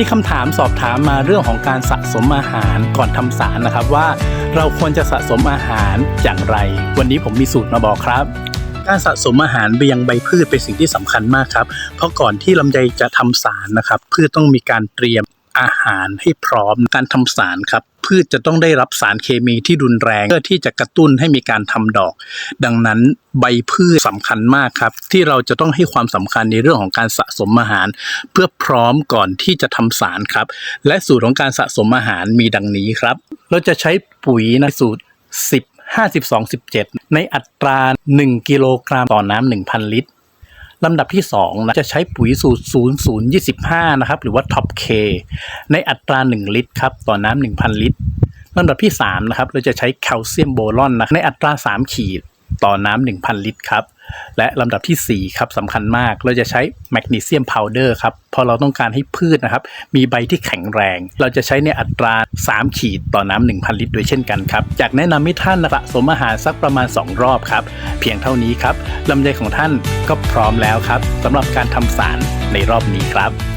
มีคำถามสอบถามมาเรื่องของการสะสมอาหารก่อนทำสารนะครับว่า เราควรจะสะสมอาหารอย่างไร วันนี้ผมมีสูตรมาบอกครับ การสะสมอาหารไปยังใบพืชเป็นสิ่งที่สำคัญมากครับ เพราะก่อนที่ลำไยจะทำสารนะครับพืชต้องมีการเตรียมอาหารให้พร้อมการทำสารครับ พืชจะต้องได้รับสารเคมีที่รุนแรงเพื่อที่จะกระตุ้นให้มีการทำดอก ดังนั้นใบพืชสำคัญมากครับ ที่เราจะต้องให้ความสำคัญในเรื่องของการสะสมอาหาร เพื่อพร้อมก่อนที่จะทำสารครับ และสูตรของการสะสมอาหารมีดังนี้ครับ เราจะใช้ปุ๋ยในสูตร 10 52 17 ในอัตรา 1 กิโลกรัมต่อน้ำ1,000 ลิตร ลำดับที่2นะจะใช้ปุ๋ยสูตร 0025 นะครับ หรือว่า Top K ในอัตรา 1 ลิตรครับ ต่อน้ำ1,000 ลิตรลำดับที่3นะครับ เราจะใช้แคลเซียมโบรอนนะในอัตรา 3 ขีดต่อน้ำ1,000 ลิตรครับ และลำดับทีสี่ 4 ครับสำคัญมากเราจะใช้แมกนีเซียมพาวเดอร์ครับพอเราต้องการให้พืชนะครับ มีใบที่แข็งแรง เราจะใช้ในอัตรา 3 ขีดต่อน้ำ1,000 ลิตรด้วยเช่นกันครับอยากแนะนำให้ท่านสะสมอาหารสักประมาณ 2 รอบครับ เพียงเท่านี้ครับลำไยของท่านก็พร้อมแล้วครับสำหรับการทำสารในรอบนี้ครับ